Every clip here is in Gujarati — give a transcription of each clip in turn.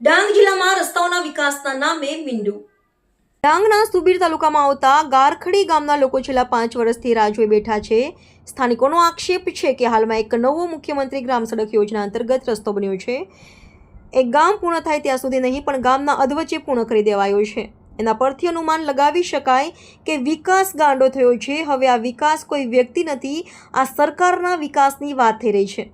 ડાંગ જિલ્લામાં રસ્તાઓના વિકાસના નામે મીંડુ. ડાંગના સુબીર તાલુકામાં આવતા ગારખડી ગામના લોકો છેલ્લા પાંચ વર્ષથી રાહ જોઈ બેઠા છે. સ્થાનિકોનો આક્ષેપ છે કે હાલમાં એક નવો મુખ્યમંત્રી ગ્રામ સડક યોજના અંતર્ગત રસ્તો બન્યો છે. એ ગામ પૂર્ણ થાય ત્યાં સુધી નહીં, પણ ગામના અધવચ્ચે પૂર્ણ કરી દેવાયો છે. એના પરથી અનુમાન લગાવી શકાય કે વિકાસ ગાંડો થયો છે. હવે આ વિકાસ કોઈ વ્યક્તિ નથી, આ સરકારના વિકાસની વાત થઈ રહી છે.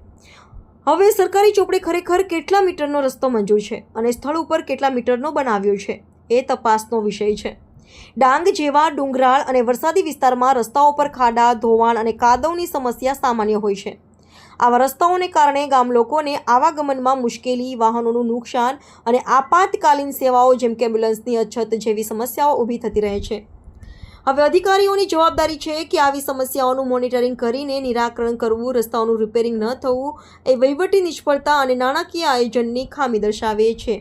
હવે સરકારી ચોપડે ખરેખર કેટલા મીટરનો રસ્તો મંજૂર છે અને સ્થળ ઉપર કેટલા મીટરનો બનાવ્યો છે, એ તપાસનો વિષય છે. ડાંગ જેવા ડુંગરાળ અને વરસાદી વિસ્તારમાં રસ્તાઓ પર ખાડા, ધોવાણ અને કાદવની સમસ્યા સામાન્ય હોય છે. આવા રસ્તાઓને કારણે ગામ લોકોને આવાગમનમાં મુશ્કેલી, વાહનોનું નુકસાન અને આપાતકાલીન સેવાઓ જેમ કે એમ્બ્યુલન્સની અછત જેવી સમસ્યાઓ ઊભી થતી રહે છે. હવે અધિકારીઓની જવાબદારી છે કે આવી સમસ્યાઓનું મોનિટરિંગ કરીને નિરાકરણ કરવું રસ્તાઓનું રિપેરિંગ ન થવું એ વહીવટી નિષ્ફળતા અને નાણાકીય આયોજનની ખામી દર્શાવે છે.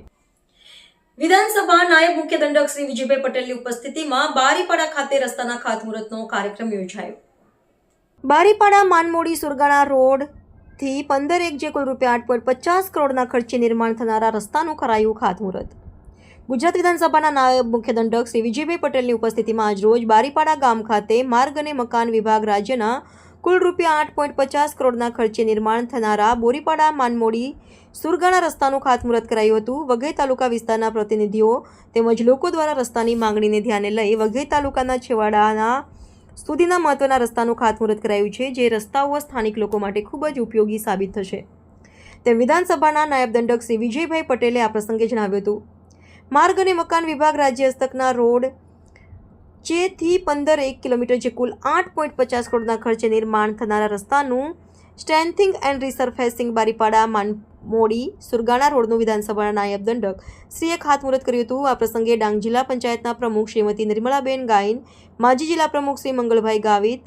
વિધાનસભા નાયબ મુખ્ય દંડક શ્રી વિજયભાઈ પટેલની ઉપસ્થિતિમાં બારીપાડા ખાતે રસ્તાના ખાતમુહૂર્તનો કાર્યક્રમ યોજાયો. બારીપાડા માનમોડી સુરગાણા રોડથી પંદર એક જે કુલ રૂપિયા આઠ પોઈન્ટ પચાસ કરોડના ખર્ચે નિર્માણ થનારા રસ્તાનું કરાયું ખાતમુહૂર્ત. ગુજરાત વિધાનસભાના નાયબ મુખ્ય દંડક શ્રી વિજયભાઈ પટેલની ઉપસ્થિતિમાં આજરોજ બારીપાડા ગામ ખાતે માર્ગ અને મકાન વિભાગ રાજ્યના કુલ રૂપિયા આઠ પોઈન્ટ પચાસ કરોડના ખર્ચે નિર્માણ થનારા બોરીપાડા, માનમોડી, સુરગાણા રસ્તાનું ખાતમુહૂર્ત કરાયું હતું. વઘઈ તાલુકા વિસ્તારના પ્રતિનિધિઓ તેમજ લોકો દ્વારા રસ્તાની માંગણીને ધ્યાને લઈ વઘઈ તાલુકાના છેવાડાના સુધીના મહત્વના રસ્તાનું ખાતમુહૂર્ત કરાયું છે, જે રસ્તાઓ સ્થાનિક લોકો માટે ખૂબ જ ઉપયોગી સાબિત થશે. તેમ વિધાનસભાના નાયબ દંડક શ્રી વિજયભાઈ પટેલે આ પ્રસંગે જણાવ્યું હતું. માર્ગ અને મકાન વિભાગ રાજ્ય હસ્તકના રોડ જેથી પંદર એક કિલોમીટર જે કુલ આઠ પોઈન્ટ પચાસ કરોડના ખર્ચે નિર્માણ થનારા રસ્તાનું strengthening and resurfacing Baripada Manmodi Surgana રોડનું વિધાનસભાના નાયબ દંડક શ્રીએ ખાતમુહૂર્ત કર્યું હતું. આ પ્રસંગે ડાંગ જિલ્લા પંચાયતના પ્રમુખ શ્રીમતી નિર્મલાબેન ગાયન, માજી જિલ્લા પ્રમુખ શ્રી મંગળભાઈ ગાવિત,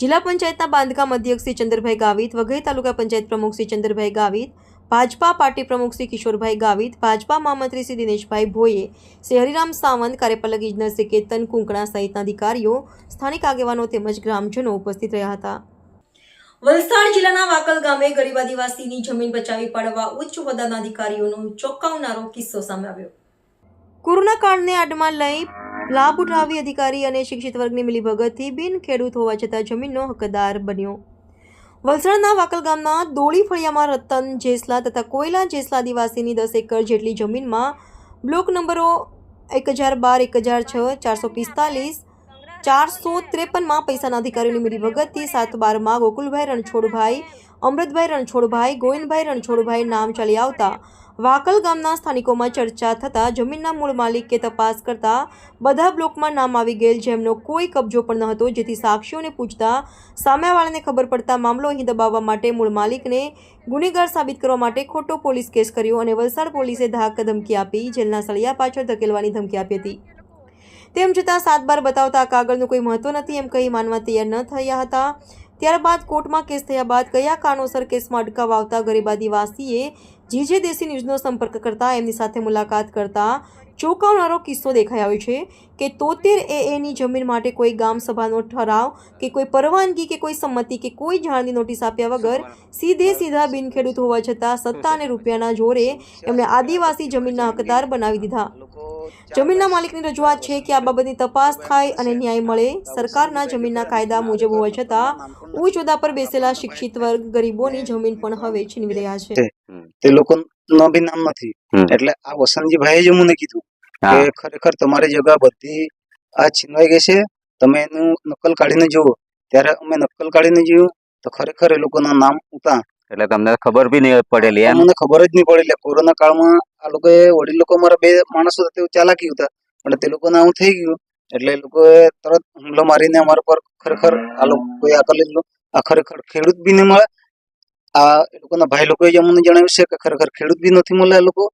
જિલ્લા પંચાયતના બાંધકામ અધ્યક્ષ શ્રી ચંદ્રભાઈ ગાવિત, વઘઈ તાલુકા પંચાયત પ્રમુખ શ્રી ચંદ્રભાઈ ગાવિત ભાજપા પાર્ટી પ્રમુખ શ્રી કિશોરભાઈ ગાવિત, ભાજપા મહામંત્રી શ્રી દિનેશભાઈ ભોઈએ, શ્રી હરિરામ સાવંત, કાર્યપાલક ઇજનર કેતન કુંકણા સહિતના અધિકારીઓ, સ્થાનિક આગેવાનો તેમજ ગ્રામજનો ઉપસ્થિત રહ્યા હતા. વલસાડ જિલ્લાના વાકલ ગામે ગરીબ આદિવાસીની જમીન બચાવી પાડવા ઉચ્ચ હોદ્દાના અધિકારીઓનો ચોંકાવનારો કિસ્સો સામે આવ્યો. કોરોના કાળને આડમાં લઈ લાભ ઉઠાવી અધિકારી અને શિક્ષિત વર્ગની મિલીભગતથી બિન ખેડૂત હોવા છતાં જમીનનો હકદાર બન્યો. વલસાડના વાકલ ગામના દોળી ફળિયામાં રતન જેસલા તથા કોયલા જેસલા આદિવાસીની દસ એકર જેટલી જમીનમાં બ્લોક નંબરો એક હજાર બાર, એક હજાર છ, ચારસો પિસ્તાલીસ, ચારસો ત્રેપનમાં પૈસાના અધિકારીઓની મિલીભગતથી સાત બારમાં ગોકુલભાઈ રણછોડભાઈ અમૃતભાઈ રણછોડભાઈ, ગોવિંદભાઈ રણછોડભાઈ નામ ચાલી આવતા વાકલ ગામના સ્થાનિકોમાં ચર્ચા થતાં જમીનના મૂળ માલિકે તપાસ કરતા બધા બ્લોકમાં નામ આવી ગયેલ જેમનો કોઈ કબજો પણ ન હતો, જેથી સાક્ષીઓને પૂછતા સામેવાળાને ખબર પડતા મામલો અહીં દબાવવા માટે મૂળ માલિકને ગુનેગાર સાબિત કરવા માટે ખોટો પોલીસ કેસ કર્યો અને વલસાડ પોલીસે ધાક ધમકી આપી, જેલના સળિયા પાછળ ધકેલવાની ધમકી આપી હતી. તેમ છતાં સાત બાર બતાવતા કાગળનું કોઈ મહત્વ નથી એમ કહી માનવા તૈયાર ન થયા હતા. ત્યારબાદ કોર્ટમાં કેસ થયા બાદ કયા કારણોસર કેસમાં અટકાવ આવતા ગરીબ આદિવાસીએ જીજે દેશી ન્યૂઝનો સંપર્ક કરતા એમની સાથે મુલાકાત કરતા ચોંકાવનારો કિસ્સો દેખાઈ આવ્યો છે કે તોતેર એની જમીન માટે કોઈ ગામ સભાનો ઠરાવ કે કોઈ પરવાનગી કે કોઈ સંમતિ કે કોઈ જાણની નોટિસ આપ્યા વગર સીધે સીધા બિનખેડૂત હોવા છતાં સત્તા અને રૂપિયાના જોરે એમણે આદિવાસી જમીનના હકદાર બનાવી દીધા. જમીનના માલિકની રજૂઆત છે કે આ બાબતની તપાસ થાય અને ન્યાય મળે. સરકારના જમીનના કાયદા મુજબ હોવા છતાં ઉચ્ચ હોદ્દા પર બેસેલા શિક્ષિત વર્ગ ગરીબોની જમીન પણ હવે છીનવી રહ્યા છે. તે લોકો નો બી નામ નથી. એટલે આ વસંતજીભાઈએ જ મને કીધું કે ખરેખર તમારી જગા બધી આ છીનવાઈ ગઈ છે. તમે એનું નકલ કાઢીને જુઓ. ત્યારે અમે નકલ કાઢીને જોયું તો ખરેખર એ લોકોના નામ હતા એટલે તમને ખબર બી નહીં પડેલી એમ? મને ખબર જ નહીં પડેલી. કોરોના કાળમાં આ લોકો વડીલ લોકો મારા બે માણસો હતા તેઓ ચાલાકી હતા પણ તે લોકોને આવું થઈ ગયું. એટલે એ લોકોએ તરત હુમલો મારીને અમારા પર ખરેખર આ લોકોએ આ કરી લીધું આ ખરેખર ખેડૂત બી નહીં મળે. આ એ લોકોના ભાઈ લોકોએ જે અમને જણાવ્યું છે કે ખરેખર ખેડૂત બી નથી મળે આ લોકો.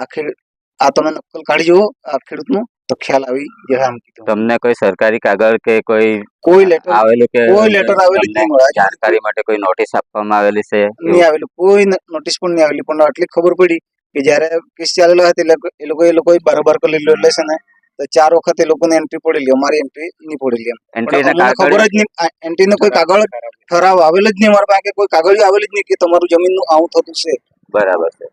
આ ખેડ આ તમે નકલ કાઢી જુઓ આ ખેડૂતનું તો ખ્યાલ આવી આમ કીધું. તમને કોઈ સરકારી કાગળ કે કોઈ કોઈ લેટર આવેલું કે કોઈ લેટર આવેલું જ જાણકારી માટે કોઈ નોટિસ આપવામાં આવેલી છે? નહીં આવેલું. કોઈ નોટિસ પણ નહીં આવેલી. પણ આટલી ખબર પડી કે જ્યારે કેસ ચાલેલો હતો એ લોકો એ લોકો બરોબર કરી લીધું એટલે છે ને તો ચાર વખત એ લોકોને એન્ટ્રી પડેલી અમારી એન્ટ્રી નહીં પડેલી એમ. ખબર જ નહીં. એન્ટ્રી ને કોઈ કાગળ ઠરાવ આવેલ જ નહીં અમારા પાસે. કોઈ કાગળ આવેલ જ નહીં કે તમારું જમીનનું આવું થતું છે. બરાબર છે.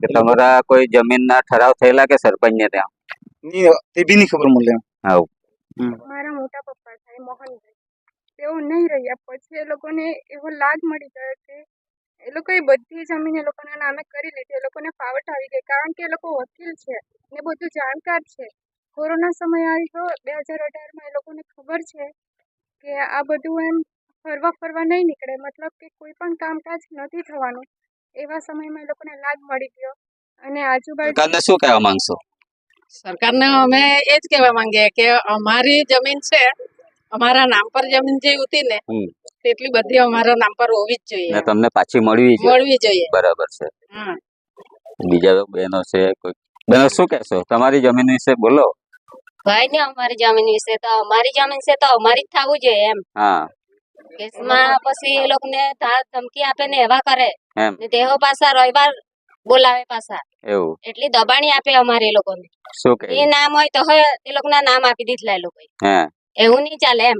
કે તમારા કોઈ જમીનના ઠરાવ થયેલા કે સરપંચને ત્યાં? ની તે બી નહીં ખબર મળે આવ મારા મોટા પપ્પા થાય મોહનભાઈ. તેઓ નહીં રહ્યા પછી એ લોકોને એવો લાગ મળી ગયો કે એ લોકોએ બધી જમીન એ લોકોના નામે કરી લીધી એ લોકોને ફાવટ આવી ગઈ કારણ કે એ લોકો વકીલ છે ને બધું જાણકાર છે. કોરોના સમય આવ્યો બે હજાર અઢારમાં એ લોકોને ખબર છે કે આ બધું એમ ફરવા ફરવા નહીં નીકળે મતલબ કે કોઈ પણ કામકાજ નથી થવાનું. એવા સમયમાં એ લોકોને લાગ મળી ગયો. અને આજુબાજુ શું કહેવા માંગશો? સરકારને અમે એ જ કહેવા માંગીએ કે અમારી જમીન છે અમારા નામ પર જમીન જે હતી ને એટલી તેટલી બધી અમારા નામ પર હોવી જ જોઈએ. તમને પાછી મળવી મળવી જોઈએ. બરાબર છે. બીજા બહેનો છે કોઈ બહેનો શું કહેશો? તમારી જમીન વિશે બોલો. ભાઈ ને અમારી જમીન વિશે તો અમારી જમીન છે તો અમારી જ થવું જોઈએ એમ. હા. કેસમાં પછી એ લોકોને ધમકી આપે ને એવા કરે. એમ. તેઓ પાછા રવિવાર બોલાવે પાછા. એવું. એટલી દબાણી આપે અમારે એ લોકોને. શું કે એ નામ હોય તો હવે એ લોકોના નામ આપી દીધલા એ લોકો હે. એવું નહીં ચાલે એમ.